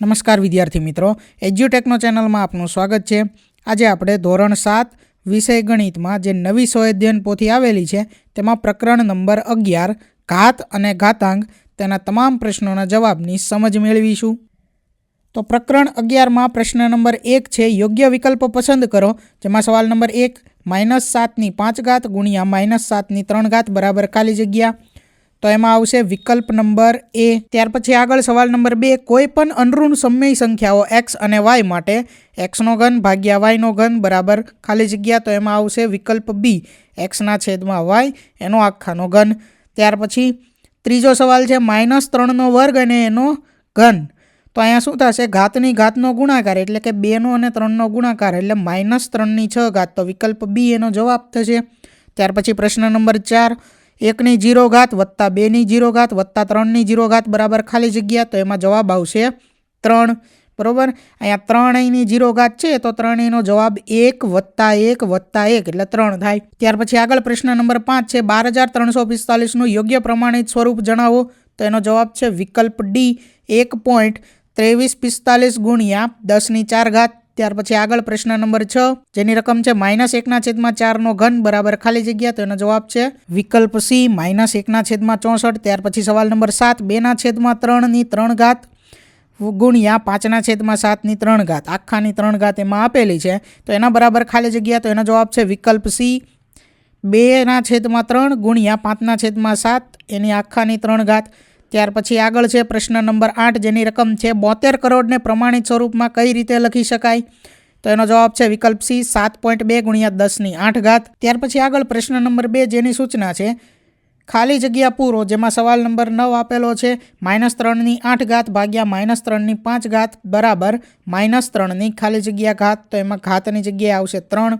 નમસ્કાર વિદ્યાર્થી મિત્રો, એજ્યુટેકનો ચેનલમાં આપનું સ્વાગત છે. આજે આપણે ધોરણ સાત વિષય ગણિતમાં જે નવી સ્વઅધ્યયન પોથી આવેલી છે, તેમાં પ્રકરણ નંબર અગિયાર, ઘાત અને ઘાતાંક તેના તમામ પ્રશ્નોના જવાબની સમજ મેળવીશું. તો પ્રકરણ અગિયારમાં પ્રશ્ન નંબર એક છે, યોગ્ય વિકલ્પ પસંદ કરો, જેમાં સવાલ નંબર એક, માઇનસ સાતની પાંચ ઘાત ગુણ્યા માઇનસ સાતની ત્રણ ઘાત બરાબર ખાલી જગ્યા. તો એમાં આવશે વિકલ્પ નંબર એ. ત્યાર પછી આગળ સવાલ નંબર બે, કોઈ પણ અનઋણ સમય સંખ્યાઓ એક્સ અને વાય માટે એક્સનો ઘન ભાગ્યા વાયનો ઘન બરાબર ખાલી જગ્યા તો એમાં આવશે વિકલ્પ બી એક્સના છેદમાં વાય એનો આખાનો ઘન. ત્યાર પછી ત્રીજો સવાલ છે, માઇનસ ત્રણનો વર્ગ અને એનો ઘન. તો અહીંયા શું થશે, ઘાતની ઘાતનો ગુણાકાર એટલે કે બેનો અને ત્રણનો ગુણાકાર એટલે માઇનસ ત્રણની છ ઘાત. તો વિકલ્પ બી એનો જવાબ થશે. ત્યાર પછી પ્રશ્ન નંબર ચાર એકની જીરો ઘાત વત્તા બેની જીરો ઘાત વત્તા ત્રણની જીરો ઘાત બરાબર ખાલી જગ્યા તો એમાં જવાબ આવશે ત્રણ. બરાબર? અહીંયા ત્રણેયની જીરો ઘાત છે તો ત્રણેયનો જવાબ એક વત્તા એક વત્તા એક એટલે ત્રણ થાય. ત્યાર પછી આગળ પ્રશ્ન નંબર પાંચ છે, બાર હજાર ત્રણસો પિસ્તાલીસનું યોગ્ય પ્રમાણિત સ્વરૂપ જણાવો. તો એનો જવાબ છે વિકલ્પ ડી, એક પોઈન્ટ ત્રેવીસ પિસ્તાલીસ ગુણ્યા દસની ચાર ઘાત ત્યાર પછી આગળ પ્રશ્ન નંબર છ. જેની રકમ છે માઇનસ એકના છેદમાં ચારનો ઘન બરાબર ખાલી જગ્યા તો એનો જવાબ છે વિકલ્પ સી માઇનસ એકના છેદમાં ચોસઠ. ત્યાર પછી સવાલ નંબર સાત, બેના છેદમાં ત્રણની ત્રણ ઘાત ગુણ્યા પાંચના છેદમાં સાતની ત્રણ ઘાત. આખાની ત્રણ ઘાત એમાં આપેલી છે. તો એના બરાબર ખાલી જગ્યા તો એનો જવાબ છે વિકલ્પ સી બેના છેદમાં ત્રણ ગુણ્યા પાંચના છેદમાં સાત. એની આખાની ત્રણ ઘાત ત્યાર પછી આગળ છે પ્રશ્ન નંબર આઠ, જેની રકમ છે બોતેર કરોડને પ્રમાણિત સ્વરૂપમાં કઈ રીતે લખી શકાય? તો એનો જવાબ છે વિકલ્પ સી, સાત પોઈન્ટ બે ગુણ્યા દસની આઠ ઘાત. ત્યાર પછી આગળ પ્રશ્ન નંબર બે, જેની સૂચના છે, ખાલી જગ્યા પૂરો, જેમાં સવાલ નંબર નવ આપેલો છે, માઇનસ ત્રણની આઠ ઘાત ભાગ્યા માઇનસ ત્રણની પાંચ ઘાત બરાબર માઇનસ ત્રણની ખાલી જગ્યા ઘાત, તો એમાં ઘાતની જગ્યાએ આવશે ત્રણ.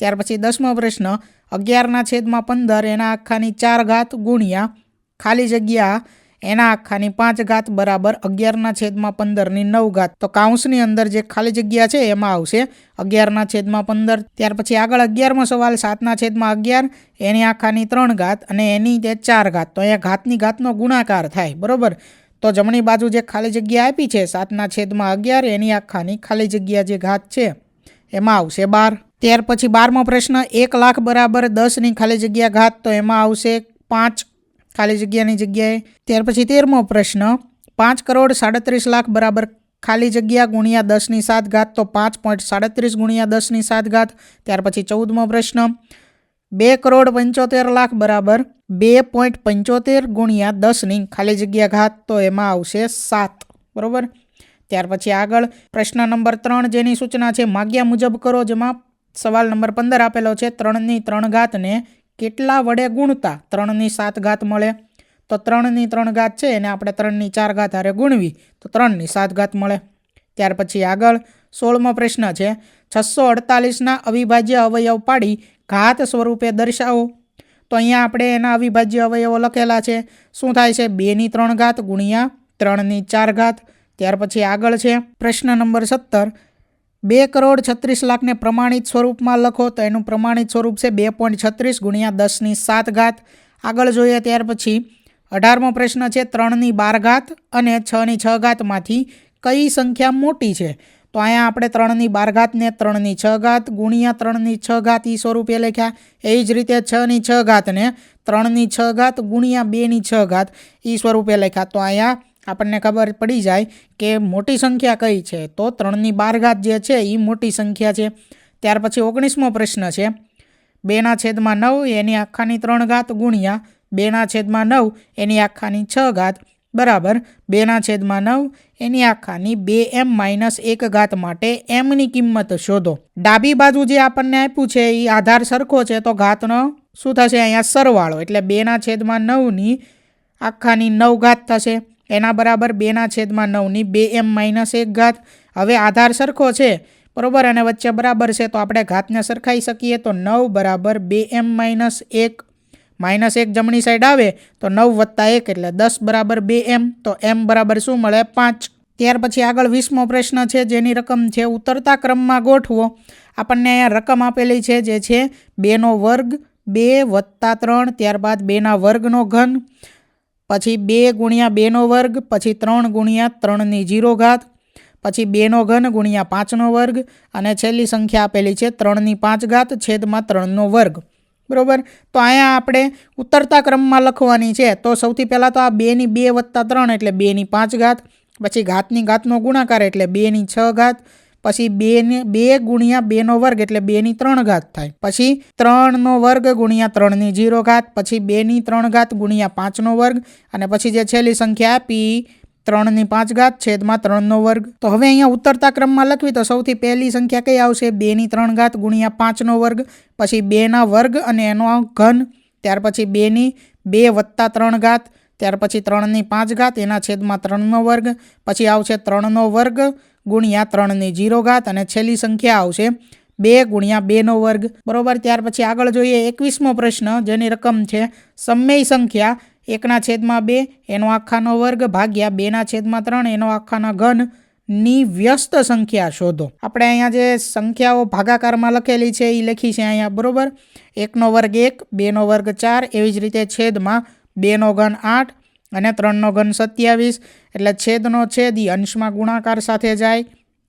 ત્યાર પછી દસમો પ્રશ્ન, અગિયારના છેદમાં પંદર, એના આખાની ચાર ઘાત ગુણ્યા ખાલી જગ્યા એના આખાની પાંચ ઘાત બરાબર અગિયારના છેદમાં પંદરની નવ ઘાત. તો કાઉન્સની અંદર જે ખાલી જગ્યા છે એમાં આવશે અગિયારના છેદમાં પંદર, ત્યાર પછી આગળ અગિયારમો સવાલ સાતના છેદમાં અગિયાર, એની આખાની ત્રણ ઘાત અને એની તે ચાર ઘાત. તો અહીંયા ઘાતની ઘાતનો ગુણાકાર થાય, બરાબર? તો જમણી બાજુ જે ખાલી જગ્યા આપી છે સાતના છેદમાં અગિયાર, એની આખાની ખાલી જગ્યા જે ઘાત છે એમાં આવશે બાર. ત્યાર પછી બારમો પ્રશ્ન, એક લાખ બરાબર દસની ખાલી જગ્યા ઘાત તો એમાં આવશે પાંચ ખાલી જગ્યાની જગ્યાએ. ત્યાર પછી તેરમો પ્રશ્ન, પાંચ કરોડ સાડત્રીસ લાખ બરાબર ખાલી જગ્યા ગુણ્યા દસની સાત ઘાત તો પાંચ પોઈન્ટ સાડત્રીસ ગુણ્યા દસની સાત ઘાત ત્યાર પછી ચૌદમો પ્રશ્ન, બે કરોડ પંચોતેર લાખ બરાબર બે પોઈન્ટ પંચોતેર ગુણ્યા દસની ખાલી જગ્યા ઘાત તો એમાં આવશે સાત. બરાબર? ત્યાર પછી આગળ પ્રશ્ન નંબર ત્રણ જેની સૂચના છે, માગ્યા મુજબ કરો, જેમાં સવાલ નંબર પંદર આપેલો છે, ત્રણની ત્રણ ઘાતને કેટલા વડે ગુણતા? ત્રણની સાત ઘાત મળે. તો ત્રણની ત્રણ ઘાત છે એને આપણે ત્રણની ચાર ઘાત હારે ગુણવી, તો ત્રણની સાત ઘાત મળે. ત્યાર પછી આગળ સોળમો પ્રશ્ન છે, છસો અડતાલીસના અવિભાજ્ય અવયવ પાડી ઘાત સ્વરૂપે દર્શાવો. તો અહીંયા આપણે એના અવિભાજ્ય અવયવો લખેલા છે. શું થાય છે? બેની ત્રણ ઘાત ગુણ્યા ત્રણની ચાર ઘાત. ત્યાર પછી આગળ છે, પ્રશ્ન નંબર સત્તર બે કરોડ છત્રીસ લાખને પ્રમાણિત સ્વરૂપમાં લખો તો એનું પ્રમાણિત સ્વરૂપ છે બે પોઈન્ટ છત્રીસ ગુણ્યા દસની સાત ઘાત. આગળ જોઈએ ત્યાર પછી અઢારમો પ્રશ્ન છે ત્રણની બાર ઘાત અને છની છ ઘાતમાંથી કઈ સંખ્યા મોટી છે? તો અહીંયા આપણે ત્રણની બાર ઘાતને ત્રણની છ ઘાત ગુણ્યા ત્રણની છ ઘાત એ સ્વરૂપે લખ્યા. એ જ રીતે છની છ ઘાતને ત્રણની છ ઘાત ગુણ્યા બેની છ ઘાત એ સ્વરૂપે લખ્યા. તો અહીંયા આપણને ખબર પડી જાય કે મોટી સંખ્યા કઈ છે? તો ત્રણની બાર ઘાત જે છે એ મોટી સંખ્યા છે. ત્યાર પછી ઓગણીસમો પ્રશ્ન છે. બેના છેદમાં નવ, એની આખાની ત્રણ ઘાત ગુણ્યા બેના છેદમાં નવ, એની આખાની છ ઘાત બરાબર. બેના છેદમાં નવ, એની આખાની બે એમ માઇનસ એક ઘાત માટે એમની કિંમત શોધો. ડાબી બાજુ જે આપણને આપ્યું છે એ આધાર સરખો છે, તો ઘાતનો શું થશે? અહીંયા સરવાળો, એટલે બેના છેદમાં નવની આખાની નવ ઘાત થશે. એના બરાબર બેના છેદમાં નવની બે એમ માઇનસ એક ઘાત. હવે આધાર સરખો છે, બરાબર? અને વચ્ચે બરાબર છે, તો આપણે ઘાતને સરખાઈ શકીએ તો નવ બરાબર બે એમ માઇનસ એક. માઇનસ એક જમણી સાઈડ આવે તો નવ વત્તા એક એટલે દસ બરાબર બે એમ. તો એમ બરાબર શું મળે? પાંચ. ત્યાર પછી આગળ વીસમો પ્રશ્ન છે, જેની રકમ છે, ઉતરતા ક્રમમાં ગોઠવો. આપણને અહીંયા રકમ આપેલી છે, જે છે બેનો વર્ગ બે વત્તા ત્રણ, ત્યારબાદ બેના વર્ગનો ઘન. પછી બે ગુણ્યા બેનો વર્ગ, પછી ત્રણ ગુણ્યા ત્રણની જીરો ઘાત પછી બેનો ઘન ગુણ્યા પાંચનો વર્ગ અને છેલ્લી સંખ્યા આપેલી છે ત્રણની પાંચ ઘાત છેદમાં ત્રણનો વર્ગ. બરાબર? તો અહીંયા આપણે ઉતરતા ક્રમમાં લખવાની છે. તો સૌથી પહેલાં તો આ બેની બે વત્તા ત્રણ એટલે બેની પાંચ ઘાત પછી ઘાતની ઘાતનો ગુણાકાર એટલે બેની છ ઘાત પછી બેને બે ગુણ્યા બેનો વર્ગ એટલે બેની ત્રણ ઘાત થાય. પછી ત્રણનો વર્ગ ગુણ્યા ત્રણની જીરો ઘાત, પછી બેની ત્રણ ઘાત ગુણ્યા પાંચનો વર્ગ, અને પછી જે છેલ્લી સંખ્યા પી ત્રણની પાંચ ઘાત છેદમાં ત્રણનો વર્ગ. તો હવે અહીંયા ઉતરતા ક્રમમાં લખવી તો સૌથી પહેલી સંખ્યા કઈ આવશે? બેની ત્રણ ઘાત ગુણ્યા પાંચનો વર્ગ, પછી બેના વર્ગ અને એનો ઘન. ત્યાર પછી બેની બે વત્તા ત્રણ ઘાત, ત્યાર પછી ત્રણની પાંચ ઘાત, એના છેદમાં ત્રણનો વર્ગ, પછી આવશે ત્રણનો વર્ગ ગુણ્યા ત્રણની જીરો ઘાત અને છેલ્લી સંખ્યા આવશે બે ગુણ્યા બેનો વર્ગ. બરોબર? ત્યાર પછી આગળ જોઈએ એકવીસમો પ્રશ્ન, જેની રકમ છે સમય સંખ્યા. એકના છેદમાં બે, એનો આખાનો વર્ગ ભાગ્યા બેના છેદમાં ત્રણ, એનો આખાના ઘનની વ્યસ્ત સંખ્યા શોધો. આપણે અહીંયા જે સંખ્યાઓ ભાગાકારમાં લખેલી છે એ લખી છે અહીંયા. બરોબર? એકનો વર્ગ એક, બેનો વર્ગ ચાર, એવી જ રીતે છેદમાં બેનો ઘન આઠ અને ત્રણનો ઘન સત્યાવીસ એટલે છેદનો છેદ એ અંશમાં ગુણાકાર સાથે જાય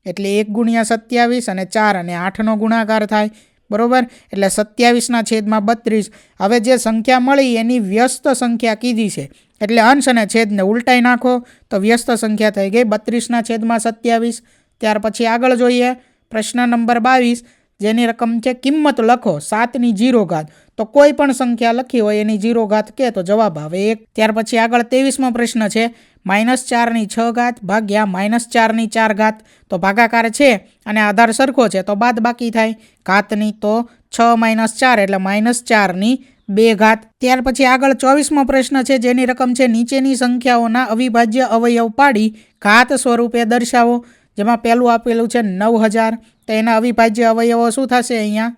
એટલે એક ગુણ્યા સત્યાવીસ અને ચાર અને આઠનો ગુણાકાર થાય, બરાબર? એટલે સત્યાવીસના છેદમાં બત્રીસ. હવે જે સંખ્યા મળી એની વ્યસ્ત સંખ્યા કીધી છે. એટલે અંશ અને છેદને ઉલટાઈ નાખો તો વ્યસ્ત સંખ્યા થઈ ગઈ બત્રીસના છેદમાં સત્યાવીસ. ત્યાર પછી આગળ જોઈએ. પ્રશ્ન નંબર બાવીસ. જેની રકમ છે કિંમત લખો સાતની જીરો ઘાત તો કોઈ પણ સંખ્યા લખી હોય એની જીરો ઘાત કે તો જવાબ આવે એક. ત્યાર પછી આગળ ત્રેવીસમો પ્રશ્ન છે માઇનસ ચારની છ ઘાત ભાગ્યા માઇનસ ચારની ચાર ઘાત તો ભાગાકાર છે અને આધાર સરખો છે તો બાદ બાકી થાય. ઘાતની તો છ માઇનસ ચાર એટલે માઇનસ ચારની બે ઘાત ત્યાર પછી આગળ ચોવીસમો પ્રશ્ન છે, જેની રકમ છે નીચેની સંખ્યાઓના અવિભાજ્ય અવયવ પાડી ઘાત સ્વરૂપે દર્શાવો. જેમાં પહેલું આપેલું છે નવ હજાર. તો એના અવિભાજ્ય અવયવો શું થશે અહીંયા?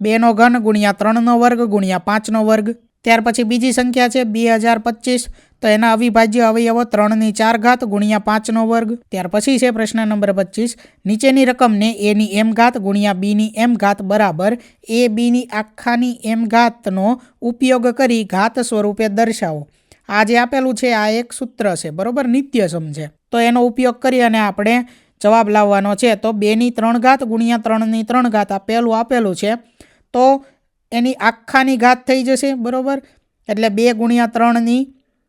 બેનો ઘન ગુણ્યા ત્રણનો વર્ગ ગુણ્યા પાંચનો વર્ગ. ત્યાર પછી બીજી સંખ્યા છે બે હજાર પચીસ. તો એના અવિભાજ્ય અવયવો ત્રણની ચાર ઘાત ગુણ્યા પાંચનો વર્ગ. ત્યાર પછી છે પ્રશ્ન નંબર પચીસ. નીચેની રકમને એની એમ ઘાત ગુણ્યા બીની એમ ઘાત બરાબર એ બીની આખાની એમ ઘાતનો ઉપયોગ કરી ઘાત સ્વરૂપે દર્શાવો. આ જે આપેલું છે, આ એક સૂત્ર છે, બરાબર? નિત્યસમ છે તો એનો ઉપયોગ કરી અને આપણે જવાબ લાવવાનો છે. તો બેની ત્રણ ઘાત ગુણ્યા ત્રણની ત્રણ ઘાત આ પહેલું આપેલું છે. તો એની આખાની ઘાત થઈ જશે, બરાબર? એટલે બે ગુણ્યા ત્રણની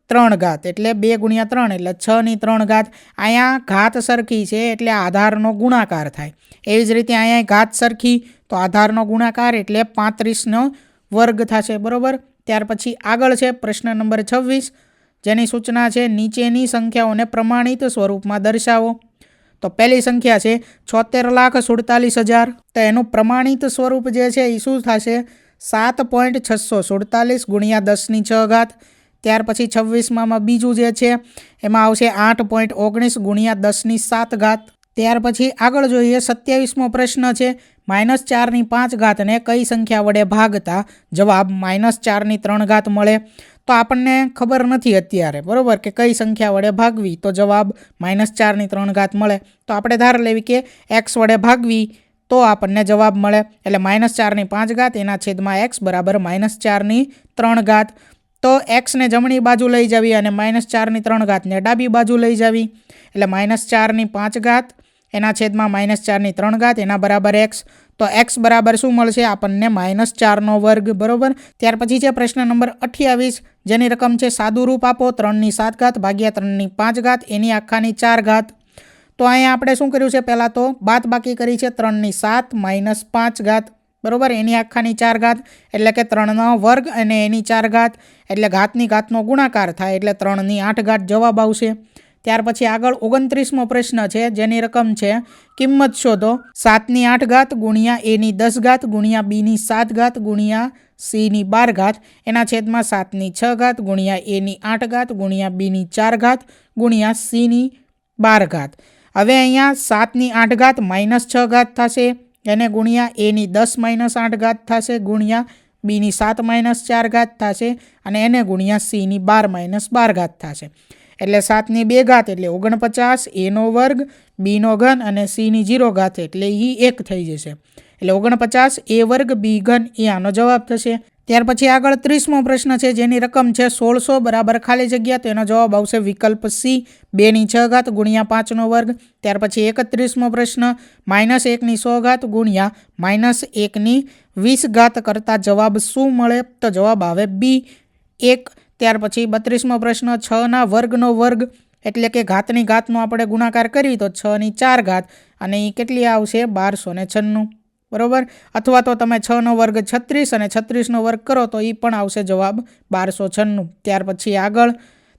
ત્રણ ઘાત. એટલે બે ગુણ્યા ત્રણ, એટલે છની ત્રણ ઘાત. અહીંયા ઘાત સરખી છે, એટલે આધારનો ગુણાકાર થાય. એવી જ રીતે અહીંયા ઘાત સરખી, તો આધારનો ગુણાકાર એટલે પાંત્રીસનો વર્ગ થશે, બરાબર? ત્યાર પછી આગળ છે પ્રશ્ન નંબર છવ્વીસ. જેની સૂચના છે, નીચેની સંખ્યાઓને પ્રમાણિત સ્વરૂપમાં દર્શાવો. તો પહેલી સંખ્યા છે છોતેર લાખ સુડતાલીસ હજાર. તો એનું પ્રમાણિત સ્વરૂપ જે છે એ શું થશે? સાત પોઈન્ટ છસો સુડતાલીસ ગુણ્યા દસની છ ઘાત. ત્યાર પછી છવ્વીસમાં બીજું જે છે એમાં આવશે આઠ પોઈન્ટ ઓગણીસ ગુણ્યા દસની સાત ઘાત. ત્યાર પછી આગળ જોઈએ સત્યાવીસમો પ્રશ્ન છે માઇનસ ચારની પાંચ ઘાતને કઈ સંખ્યા વડે ભાગતા? જવાબ માઇનસ ચારની ત્રણ ઘાત મળે. તો આપણને ખબર નથી અત્યારે, બરાબર? કે કઈ સંખ્યા વડે ભાગવી? તો જવાબ માઇનસ ચારની ત્રણ ઘાત મળે. તો આપણે ધાર લેવી કે એક્સ વડે ભાગવી, તો આપણને જવાબ મળે. એટલે માઇનસ ચારની પાંચ ઘાત, એના છેદમાં એક્સ બરાબર માઇનસ ચારની ત્રણ ઘાત. તો એક્સને જમણી બાજુ લઈ જવી અને માઇનસ ચારની ત્રણ ઘાતને ડાબી બાજુ લઈ જવી. એટલે માઇનસ ચારની પાંચ ઘાત એના છેદમાં માઇનસ ચારની ત્રણ ઘાત, એના બરાબર એક્સ. તો એક્સ બરાબર શું મળશે? આપણને માઇનસ ચારનો વર્ગ, બરોબર? ત્યાર પછી છે પ્રશ્ન નંબર અઠ્યાવીસ. જેની રકમ છે સાદું રૂપ આપો, ત્રણની સાત ઘાત ભાગ્યા ત્રણની પાંચ ઘાત, એની આખાની ચાર ઘાત. તો અહીંયા આપણે શું કર્યું છે પહેલાં તો? બાદ બાકી કરી છે ત્રણની સાત માઇનસ પાંચ ઘાત, બરાબર? એની આખાની ચાર ઘાત, એટલે કે ત્રણનો વર્ગ અને એની ચાર ઘાત. એટલે ઘાતની ઘાતનો ગુણાકાર થાય, એટલે ત્રણની આઠ ઘાત જવાબ આવશે. ત્યાર પછી આગળ ઓગણત્રીસમો પ્રશ્ન છે, જેની રકમ છે, કિંમત શોધો. સાતની આઠ ઘાત ગુણ્યા એની દસ ઘાત ગુણ્યા બીની સાત ઘાત ગુણ્યા સીની બાર ઘાત. એના છેદમાં સાતની છ ઘાત ગુણ્યા એની આઠ ઘાત ગુણ્યા બીની ચાર ઘાત ગુણ્યા સીની બાર ઘાત. હવે અહીંયા સાતની આઠ ઘાત માઇનસ છ ઘાત થશે, એને ગુણ્યા એની દસ માઇનસ આઠ ઘાત થશે, ગુણ્યા બીની સાત માઇનસ ચાર ઘાત થશે, અને એને ગુણ્યા સીની બાર માઇનસ બાર ઘાત થશે. એટલે સાતની બે ઘાત એટલે ઓગણપચાસ, એનો વર્ગ, બીનો ઘન અને સીની જીરો ઘાત એટલે એ એક થઈ જશે. એટલે ઓગણપચાસ, એ વર્ગ, બી ઘન એ આનો જવાબ થશે. ત્યાર પછી આગળ ત્રીસમો પ્રશ્ન છે, જેની રકમ છે સોળસો બરાબર ખાલી જગ્યા, તો એનો જવાબ આવશે વિકલ્પ સી, બેની છ ઘાત ગુણ્યા પાંચનો વર્ગ. ત્યાર પછી એકત્રીસમો પ્રશ્ન, માઇનસ એકની સો ઘાત ગુણ્યા માઇનસ એકની વીસ ઘાત કરતાં જવાબ શું મળે? તો જવાબ આવે બી, એક ત્યાર પછી બત્રીસમો પ્રશ્ન, છના વર્ગનો વર્ગ એટલે કે ઘાતની ઘાતનો આપણે ગુણાકાર કરીએ તો છની ચાર ઘાત અને એ કેટલી આવશે? બારસો ને છન્નું. બરાબર? અથવા તો તમે છનો વર્ગ છત્રીસ અને છત્રીસનો વર્ગ કરો તો એ પણ આવશે જવાબ બારસો છન્નું. ત્યાર પછી આગળ.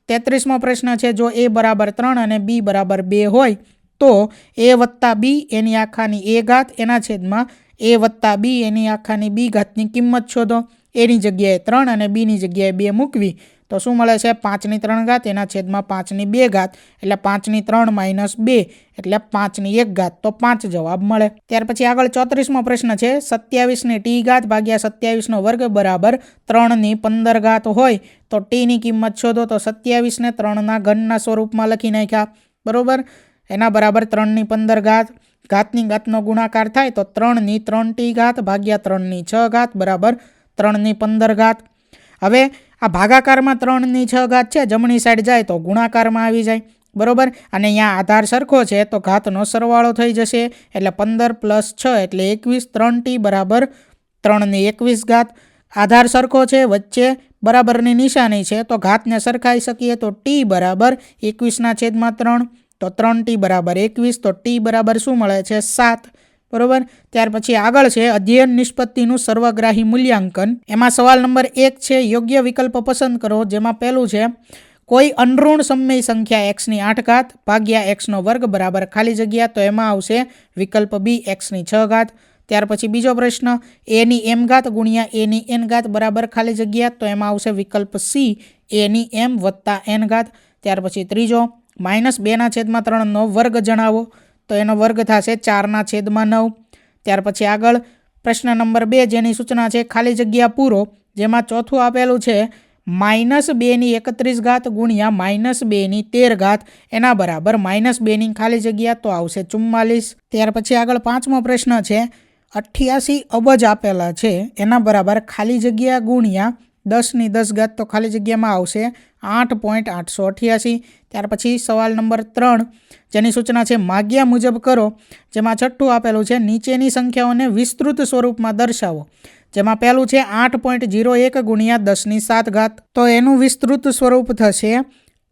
તેત્રીસમો પ્રશ્ન છે, જો એ બરાબર ત્રણ અને બી બરાબર બે હોય, તો એ વત્તા બી એની આખાની એ ઘાત એના છેદમાં એ વત્તા બી એની આખાની બી ઘાતની કિંમત શોધો. એની જગ્યાએ ત્રણ અને બીની જગ્યાએ બે મૂકવી. તો શું મળે છે? પાંચની ત્રણ ઘાત, એના છેદમાં પાંચની બે ઘાત, એટલે પાંચની ત્રણ માઇનસ બે, એટલે પાંચની એક ઘાત. તો પાંચ જવાબ મળે. ત્યાર પછી આગળ ચોત્રીસમો પ્રશ્ન છે. સત્યાવીસની ટી ઘાત ભાગ્યા સત્યાવીસનો વર્ગ બરાબર ત્રણની પંદર ઘાત હોય તો ટીની કિંમત શોધો. તો સત્યાવીસને ત્રણના ઘનના સ્વરૂપમાં લખી નાખ્યા. બરાબર? એના બરાબર ત્રણની પંદર ઘાત. ઘાતની ઘાતનો ગુણાકાર થાય તો ત્રણની ત્રણ ટી ઘાત ભાગ્યા ત્રણની છ ઘાત, બરાબર ત્રણની પંદર ઘાત. હવે આ ભાગાકારમાં ત્રણની છ ઘાત છે, જમણી સાઈડ જાય તો ગુણાકારમાં આવી જાય, બરોબર? અને અહીંયા આધાર સરખો છે તો ઘાતનો સરવાળો થઈ જશે, એટલે પંદર પ્લસ છ એટલે એકવીસ, ત્રણ ટી બરાબર ત્રણની એકવીસ ઘાત. આધાર સરખો છે, વચ્ચે બરાબરની નિશાની છે, તો ઘાતને સરખાઈ શકીએ તો ટી બરાબર એકવીસના છેદમાં ત્રણ, તો ત્રણ ટી બરાબર એકવીસ, તો ટી બરાબર શું મળે છે? સાત. બરોબર? ત્યાર પછી આગળ છે અધ્યયન નિષ્પત્તિનું સર્વગ્રાહી મૂલ્યાંકન. એમાં સવાલ નંબર એક છે, યોગ્ય વિકલ્પ પસંદ કરો, જેમાં પહેલું છે, કોઈ અનઋણ સમય સંખ્યા એક્સની આઠ ઘાત ભાગ્યા એક્સનો વર્ગ બરાબર ખાલી જગ્યા, તો એમાં આવશે વિકલ્પ બી એક્સની છ ઘાત. ત્યાર પછી બીજો પ્રશ્ન એની એમ ઘાત ગુણ્યા એની એન ઘાત બરાબર ખાલી જગ્યા, તો એમાં આવશે વિકલ્પ સી એની એમ વત્તા એન ઘાત. ત્યાર પછી ત્રીજો, માઇનસ બેના છેદમાં ત્રણનો વર્ગ જણાવો. તો એનો વર્ગ થશે ચારના છેદમાં નવ. ત્યાર પછી આગળ પ્રશ્ન નંબર બે જેની સૂચના છે, ખાલી જગ્યા પૂરો, જેમાં ચોથું આપેલું છે, માઇનસ બેની એકત્રીસ ઘાત ગુણ્યા માઇનસ બેની તેર ઘાત. એના બરાબર માઇનસ બેની ખાલી જગ્યા તો આવશે ચુમ્માલીસ. ત્યાર પછી આગળ પાંચમો પ્રશ્ન છે, અઠ્યાસી અબજ આપેલા છે, એના બરાબર ખાલી જગ્યા ગુણ્યા દસની દસ ઘાત તો ખાલી જગ્યામાં આવશે આઠ પોઈન્ટ આઠસો અઠ્યાસી. ત્યાર પછી સવાલ નંબર ત્રણ, જેની સૂચના છે, માગ્યા મુજબ કરો, જેમાં છઠ્ઠું આપેલું છે, નીચેની સંખ્યાઓને વિસ્તૃત સ્વરૂપમાં દર્શાવો, જેમાં પહેલું છે, આઠ પોઈન્ટ જીરો એક ગુણ્યા દસની સાત ઘાત. તો એનું વિસ્તૃત સ્વરૂપ થશે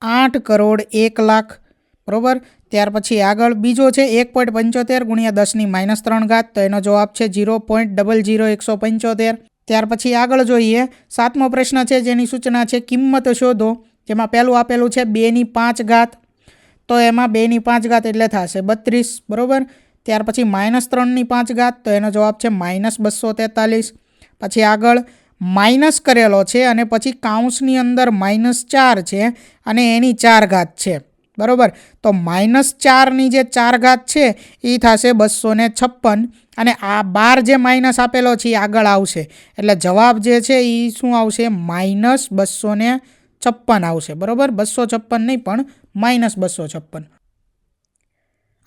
આઠ કરોડ એક લાખ, બરાબર? ત્યાર પછી આગળ બીજો છે, એક પોઈન્ટ પંચોતેર ગુણ્યા દસની માઇનસ ત્રણ ઘાત. તો એનો જવાબ છે જીરો પોઈન્ટ ડબલ જીરો એકસો પંચોતેર. ત્યાર પછી આગળ જોઈએ, સાતમો પ્રશ્ન છે, જેની સૂચના છે, કિંમત શોધો. જેમાં પહેલું આપેલું છે બેની પાંચ ઘાત. તો એમાં બેની પાંચ ઘાત એટલે થશે બત્રીસ, બરાબર? ત્યાર પછી માઇનસ ત્રણની પાંચ ઘાત, તો એનો જવાબ છે માઇનસ બસો તેતાલીસ. પછી આગળ માઇનસ કરેલો છે અને પછી કાઉન્સની અંદર માઇનસ ચાર છે અને એની ચાર ઘાત છે, બરાબર? તો માઇનસ ચારની જે ચાર ઘાત છે, એ થશે બસો ને છપ્પન. અને આ બાર જે માઇનસ આપેલો છે, એ આગળ આવશે. એટલે જવાબ જે છે, એ શું આવશે? માઇનસ બસો ને છપ્પન આવશે, બરાબર? બસો છપ્પન નહીં, પણ માઇનસ બસો છપ્પન.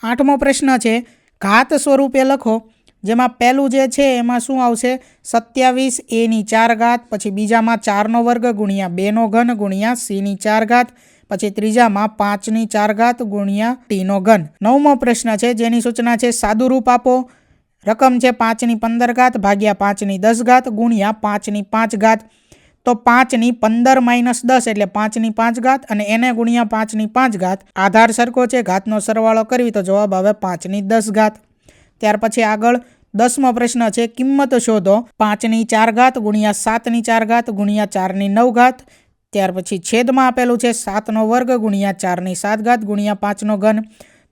આઠમો પ્રશ્ન છે, ઘાત સ્વરૂપે લખો, જેમાં પહેલું જે છે એમાં શું આવશે? સત્યાવીસ એની ચાર ઘાત, પછી બીજામાં ચારનો વર્ગ ગુણ્યા બેનો ઘન ગુણ્યા સીની ચાર ઘાત, પછી ત્રીજામાં પાંચની ચાર ઘાત ગુણ્યા ટીનો ઘન. નવમો પ્રશ્ન છે, જેની સૂચના છે સાદું રૂપ આપો. રકમ છે પાંચની પંદર ઘાત ભાગ્યા પાંચની દસ ઘાત ગુણ્યા પાંચની પાંચ ઘાત. તો પાંચની પંદર માઇનસ દસ એટલે પાંચની પાંચ ઘાત અને એને ગુણ્યા પાંચની પાંચ ઘાત. આધાર સરખો છે, ઘાતનો સરવાળો કરવી તો જવાબ આવે પાંચની દસ ઘાત. ત્યાર પછી આગળ દસમો પ્રશ્ન છે, કિંમત શોધો. પાંચની ચાર ઘાત ગુણ્યા સાતની ચાર ઘાત ગુણ્યા ચારની નવ ઘાત. ત્યાર પછી છેદમાં આપેલું છે, સાતનો વર્ગ ગુણ્યા ચારની સાત ઘાત ગુણ્યા પાંચનો ઘન.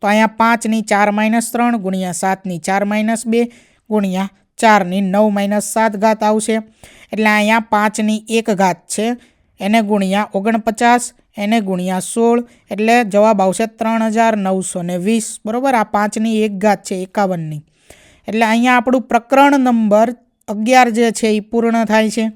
તો અહીંયા પાંચની ચાર માઇનસ ત્રણ ગુણ્યા સાતની ચાર માઇનસ બે ગુણ્યા ચારની નવ માઇનસ સાત ઘાત આવશે. એટલે અહીંયા પાંચની એક ઘાત છે. એને ગુણ્યા ઓગણપચાસ, એને ગુણ્યા સોળ, એટલે જવાબ આવશે ત્રણ હજાર નવસો ને વીસ. બરાબર? આ પાંચની એક ઘાત છે, એકાવનની. એટલે અહીંયા આપણું પ્રકરણ નંબર અગિયાર જે છે એ પૂર્ણ થાય છે.